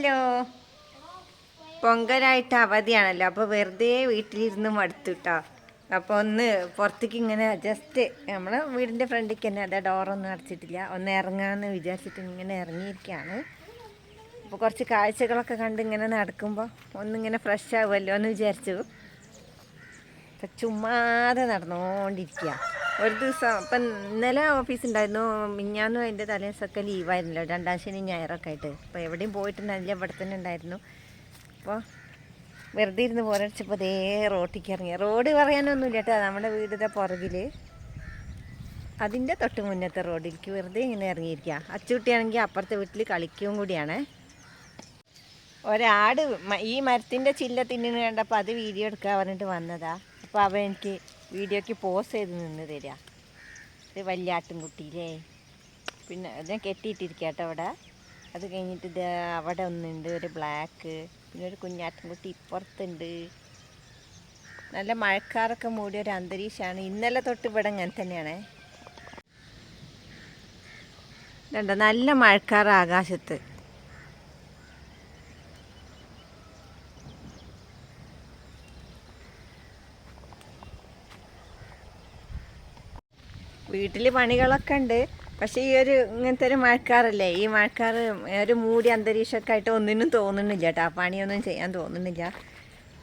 Hello പൊങ്കലായിട്ട് അവധിയാണല്ലോ. അപ്പോൾ വെറുതെ വീട്ടിലിരുന്ന് മടുത്തുട്ടോ. അപ്പോൾ ഒന്ന് പുറത്തേക്ക് ഇങ്ങനെ ജസ്റ്റ് നമ്മൾ വീടിന്റെ ഫ്രണ്ടിലേക്ക് തന്നെ അതാ ഡോറൊന്നും അടച്ചിട്ടില്ല. ഒന്ന് ഇറങ്ങാമെന്ന് വിചാരിച്ചിട്ട് ഇങ്ങനെ ഇറങ്ങിയിരിക്കുകയാണ് അപ്പോൾ കുറച്ച് കാഴ്ചകളൊക്കെ കണ്ട് ഇങ്ങനെ നടക്കുമ്പോൾ ഒന്നിങ്ങനെ ഫ്രഷ് ആവുമല്ലോ എന്ന് വിചാരിച്ചു. അപ്പം ചുമ്മാതെ നടന്നുകൊണ്ടിരിക്കുക ഒരു ദിവസം അപ്പൊ ഇന്നലെ ഓഫീസ് ഉണ്ടായിരുന്നു മിഞ്ഞാന്നും അതിന്റെ തലേസൊക്കെ ലീവായിരുന്നല്ലോ രണ്ടാം ശനി ഞായറൊക്കെ ആയിട്ട്. അപ്പോൾ എവിടെയും പോയിട്ടുണ്ടായില്ല ഇവിടെ തന്നെ ഉണ്ടായിരുന്നു അപ്പോൾ വെറുതെ ഇരുന്ന് പോരടിച്ചപ്പോൾ അതേ റോട്ടിക്ക് ഇറങ്ങി. റോഡ് പറയാനൊന്നുമില്ല കേട്ടോ. നമ്മുടെ വീടിന്റെ പുറകിൽ അതിന്റെ തൊട്ട് മുന്നത്തെ റോഡിലേക്ക് വെറുതെ ഇങ്ങനെ ഇറങ്ങിയിരിക്കുക അച്ചുകുട്ടിയാണെങ്കിൽ അപ്പുറത്തെ വീട്ടിൽ കളിക്കുകയും കൂടിയാണ്. ഒരാട് ഈ മരത്തിന്റെ ചില്ല തിന്നു കണ്ടപ്പോൾ അത് വീഡിയോ എടുക്കാൻ പറഞ്ഞിട്ട് വന്നതാ. അപ്പോൾ അവൻ എനിക്ക് വീഡിയോക്ക് പോസ് ചെയ്ത് നിന്ന് തരിക ഇത് വലിയ ആട്ടിൻകുട്ടിയില്ലേ? പിന്നെ അത് ഞാൻ കെട്ടിയിട്ടിരിക്കുക അവിടെ. അത് കഴിഞ്ഞിട്ട് ഇത് അവിടെ ഒന്നുണ്ട് ഒരു ബ്ലാക്ക് പിന്നെ ഒരു കുഞ്ഞാട്ടിൻകുട്ടി ഇപ്പുറത്തുണ്ട്. നല്ല മഴക്കാറൊക്കെ മൂടിയ ഒരു അന്തരീക്ഷമാണ്. ഇന്നലെ തൊട്ട് ഇവിടെ അങ്ങനെ തന്നെയാണേ. ഇതുണ്ടോ നല്ല മഴക്കാർ ആകാശത്ത്. വീട്ടിൽ പണികളൊക്കെ ഉണ്ട് പക്ഷേ ഈ ഒരു ഇങ്ങനത്തെ ഒരു മഴക്കാറല്ലേ? ഈ മഴക്കാർ ഒരു മൂടി അന്തരീക്ഷമൊക്കെ ആയിട്ട് ഒന്നിനും തോന്നുന്നില്ല കേട്ടോ. പണിയൊന്നും ചെയ്യാൻ തോന്നുന്നില്ല.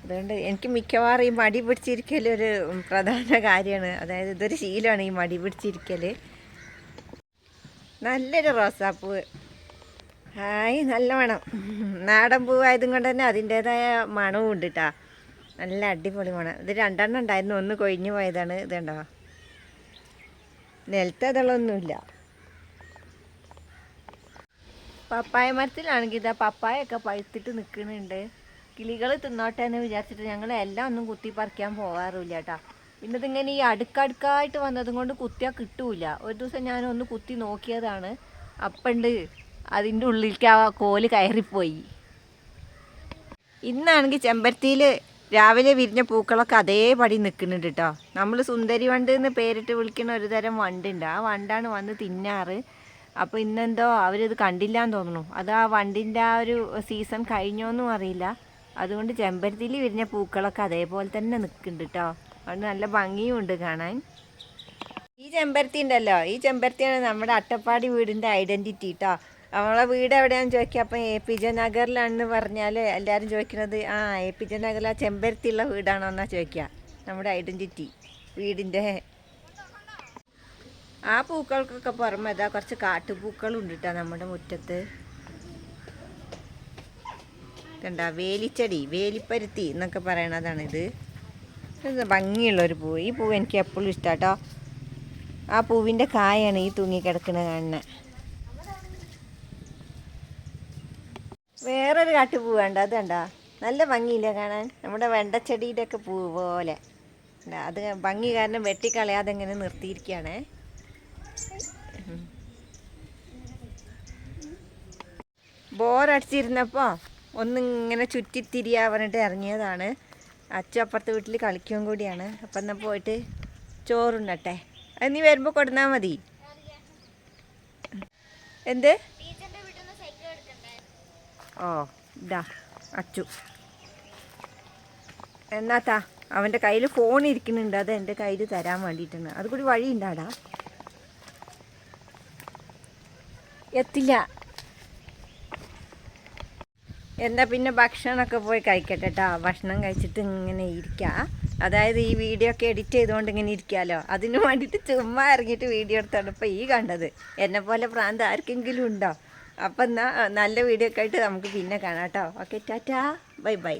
അതുകൊണ്ട് എനിക്ക് മിക്കവാറും ഈ മടി പിടിച്ചിരിക്കൽ ഒരു പ്രധാന കാര്യമാണ്. അതായത് ഇതൊരു ശീലമാണ് ഈ മടി പിടിച്ചിരിക്കൽ നല്ലൊരു റോസാപ്പൂവ് ഹായ് നല്ല മണം നാടൻ പൂവായതും കൊണ്ട് തന്നെ അതിന്റേതായ മണവും ഉണ്ട് കേട്ടോ നല്ല അടിപൊളി മണം. ഇത് രണ്ടെണ്ണം ഉണ്ടായിരുന്നു. ഒന്ന് കൊഴിഞ്ഞു പോയതാണ്. ഇതുണ്ടോ നിലത്ത് അതളൊന്നുമില്ല. പപ്പായ മരത്തിലാണെങ്കിൽ ഇതാ പപ്പായൊക്കെ പഴുത്തിട്ട് നിൽക്കുന്നുണ്ട്. കിളികൾ തിന്നോട്ടെ എന്ന് വിചാരിച്ചിട്ട് ഞങ്ങൾ എല്ലാം ഒന്നും കുത്തി പറിക്കാൻ പോകാറില്ല കേട്ടോ. പിന്നെ ഇതിങ്ങനെ ഈ അടുക്കടുക്കായിട്ട് വന്നതും കൊണ്ട് കുത്തിയാൽ കിട്ടൂല. ഒരു ദിവസം ഞാൻ ഒന്ന് കുത്തി നോക്കിയതാണ്. അപ്പണ്ട് അതിന്റെ ഉള്ളിലേക്ക് ആ കോൽ കയറിപ്പോയി. ഇന്നാണെങ്കിൽ ചെമ്പരത്തിയിൽ രാവിലെ വിരിഞ്ഞ പൂക്കളൊക്കെ അതേപടി നിൽക്കുന്നുണ്ട് കേട്ടോ നമ്മൾ സുന്ദരി വണ്ട് എന്ന് പേരിട്ട് വിളിക്കുന്ന ഒരു തരം വണ്ടുണ്ട്. ആ വണ്ടാണ് വന്ന് തിന്നാറ്. അപ്പോൾ ഇന്നെന്തോ അവരിത് കണ്ടില്ല എന്ന് തോന്നുന്നു. അത് ആ വണ്ടിന്റെ ആ ഒരു സീസൺ കഴിഞ്ഞോന്നും അറിയില്ല. അതുകൊണ്ട് ചെമ്പരത്തിയിൽ വിരിഞ്ഞ പൂക്കളൊക്കെ അതേപോലെ തന്നെ നിൽക്കുന്നുണ്ട് കേട്ടോ അതുകൊണ്ട് നല്ല ഭംഗിയുമുണ്ട് കാണാൻ. ഈ ചെമ്പരത്തി ഉണ്ടല്ലോ ഈ ചെമ്പരത്തിയാണ് നമ്മുടെ അട്ടപ്പാടി വീടിന്റെ ഐഡന്റിറ്റി കേട്ടോ നമ്മളെ വീട് എവിടെയാന്ന് ചോദിക്കുക അപ്പം എ പി ജെ നഗറിലാണെന്ന് പറഞ്ഞാൽ എല്ലാവരും ചോദിക്കുന്നത് ആ എ പി ജെ നഗറിൽ ആ ചെമ്പരത്തിയുള്ള വീടാണോ എന്നാ ചോദിക്കുക നമ്മുടെ ഐഡന്റിറ്റി വീടിന്റെ ആ പൂക്കൾക്കൊക്കെ പുറമെ ഇതാ കുറച്ച് കാട്ടുപൂക്കളുണ്ട് കേട്ടോ നമ്മുടെ മുറ്റത്ത്. കണ്ട വേലിച്ചെടി വേലിപ്പരുത്തി എന്നൊക്കെ പറയണതാണിത്. ഭംഗിയുള്ളൊരു പൂ. ഈ പൂ എനിക്ക് എപ്പോഴും ഇഷ്ടം കേട്ടോ ആ പൂവിന്റെ കായാണ് ഈ തൂങ്ങി കിടക്കുന്ന കാണുന്നത് വേറൊരു കാട്ടുപൂ വേണ്ട അത് കണ്ടോ നല്ല ഭംഗിയില്ല കാണാൻ? നമ്മുടെ വെണ്ടച്ചെടിയുടെ ഒക്കെ പൂവ് പോലെ അത് ഭംഗി കാരണം വെട്ടിക്കളയാതെ ഇങ്ങനെ നിർത്തിയിരിക്കുകയാണേ. ബോറടിച്ചിരുന്നപ്പോൾ ഒന്നിങ്ങനെ ചുറ്റിത്തിരിയാ പറഞ്ഞിട്ട് ഇറങ്ങിയതാണ്. അച്ഛൻ അപ്പുറത്തെ വീട്ടിൽ കളിക്കുകയും കൂടിയാണ്. അപ്പം എന്നാൽ പോയിട്ട് ചോറുണ്ടട്ടെ അത് നീ വരുമ്പോൾ കൊടുന്നാൽ മതി. എന്ത്? ഓ ഇതാ അച്ചു. എന്നാത്താ അവന്റെ കയ്യിൽ ഫോൺ ഇരിക്കുന്നുണ്ട്. അത് എന്റെ കയ്യിൽ തരാൻ വേണ്ടിയിട്ടാണ്. അത് കൂടി വഴി ഉണ്ടാടാ എത്തില്ല. എന്താ പിന്നെ ഭക്ഷണമൊക്കെ പോയി കഴിക്കട്ടെ കേട്ടോ ഭക്ഷണം കഴിച്ചിട്ട് ഇങ്ങനെ ഇരിക്കുക അതായത് ഈ വീഡിയോ ഒക്കെ എഡിറ്റ് ചെയ്തുകൊണ്ട് ഇങ്ങനെ ഇരിക്കാമല്ലോ അതിന് വേണ്ടിയിട്ട് ചുമ്മാ ഇറങ്ങിയിട്ട് വീഡിയോ എടുത്താണ് ഇപ്പോൾ ഈ കണ്ടത്. എന്നെ പോലെ പ്രാന്ത് ആർക്കെങ്കിലും ഉണ്ടോ? അപ്പം എന്നാൽ നല്ല വീഡിയോ ഒക്കെ ആയിട്ട് നമുക്ക് പിന്നെ കാണാം കേട്ടോ ഓക്കെ ടാറ്റാ. Bye bye